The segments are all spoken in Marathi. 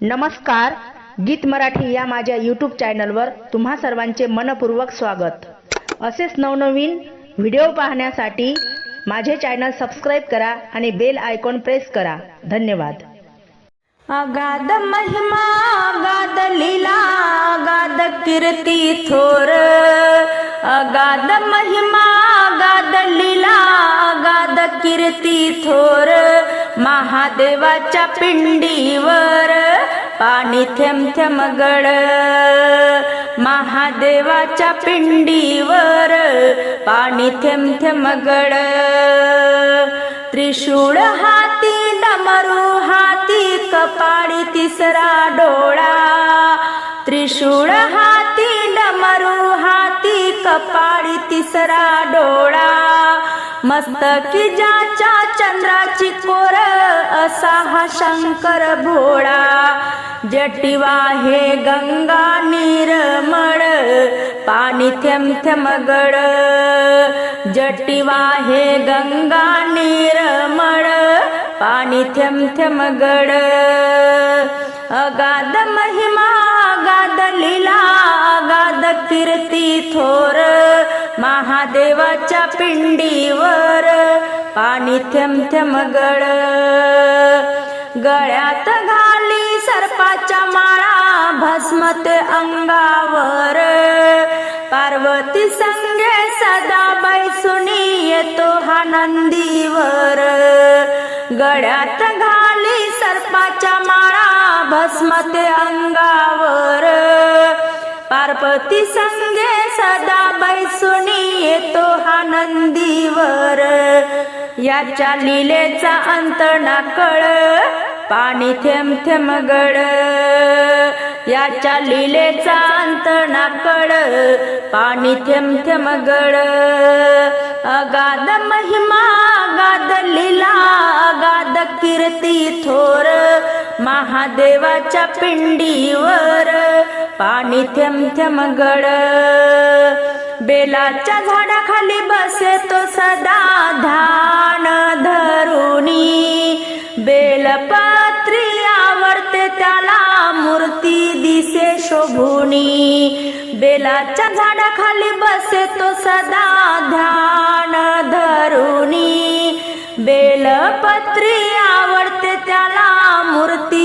नमस्कार गीत मराठी या माझ्या यूट्यूब चॅनलवर तुम्हा सर्वांचे मनपूर्वक स्वागत. असेच नवनवीन व्हिडिओ पाहण्यासाठी माझे चॅनल सबस्क्राईब करा आणि बेल आयकॉन प्रेस करा. धन्यवाद. अगाध महिमा अगाध लीला अगाध कीर्ती थोर. अगाध महिमा अगाध लीला अगाध कीर्ती थोर. महादेवाच्या पिंडीवर पाणी थेंब थेंब गड महादेवाच्या पिंडीवर पाणी थेंब थेंब गड त्रिशूळ हाती डमरू हाती कपाळी तिसरा डोळा. त्रिशूळ हाती डमरू हाती कपाळी तिसरा डोळा. मस्तकी ज्याच्या चंद्राची कोर असा हा शंकर भोळा. जटिवा हे गंगा निरमळ पाणी थेंब थेंब गड जटिवा हे गंगा निरमळ पाणी थेंब थेंब गड अगाध महिमा अगाध लीला अगाध कीर्ती थोर. महादेवाच्या पिंडी पाणी थेंब थेंब गड गळ्यात घाली सर्पाच्या माळा भस्मते अंगावर. पार्वती संगे सदा बैसुनी येतो हा नंदीवर. गळ्यात घाली सर्पाच्या माळा भस्मते अंगावर. पार्वती संगे सदा बैसुनी येतो हा नंदीवर. याच्या लिलेचा अंत ना कळ पाणी थेंब थेंब गड याच्या लिलेचा अंत ना कळ पाणी थेंब थेंब गड अगाध महिमा अगाध लीला अगाध कीर्ती थोर. महादेवाच्या पिंडीवर पाणी थेंब थेंब गड बेलाच्या झाडाखाली बसे तो सदा धा बेलपत्री आवडते त्याला मूर्ती दिसे शोभुनी. बेलाच्या झाडाखाली बसे तो सदा ध्यान धरुणी बेलपत्री आवडते त्याला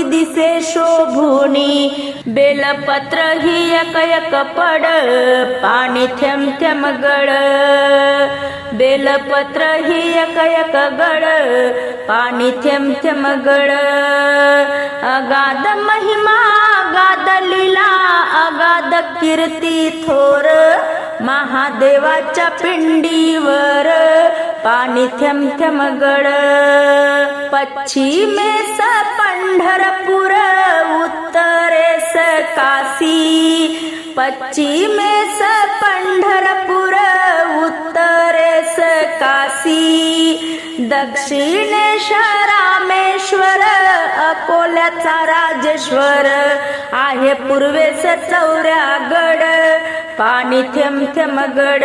दिसे शोभुनी बेलपत्र ही एक एक पड पाणी थेंब थेंब गड. बेलपत्र ही एक एक गड पाणी थेंब थेंब गड. अगाध महिमा अगाध लीला अगाध कीर्ती थोर महादेवाच्या पिंडीवर पाणी थेंब थेंब गड. पश्चिमेस पंढरपूर उत्तरेस काशी। पश्चिमेस पंढरपूर उत्तरेस काशी। दक्षिणेश रामेश्वर अकोल्याचा राजेश्वर आहे पूर्वेस चौऱ्यागड पाणी थेंब थेंब गड.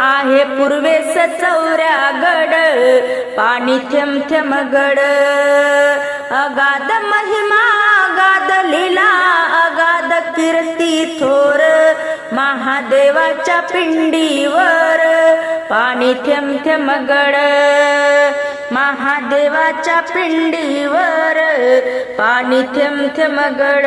आहे पूर्वेस चौऱ्यागड पाणी थेंब थेंब गड. अगाध महिमा अगाध लीला अगाध कीर्ती थोर. महादेवाच्या पिंडीवर पाणी थेंब थेंब गड. महादेवाच्या पिंडीवर पाणी थेंब थेंब गड.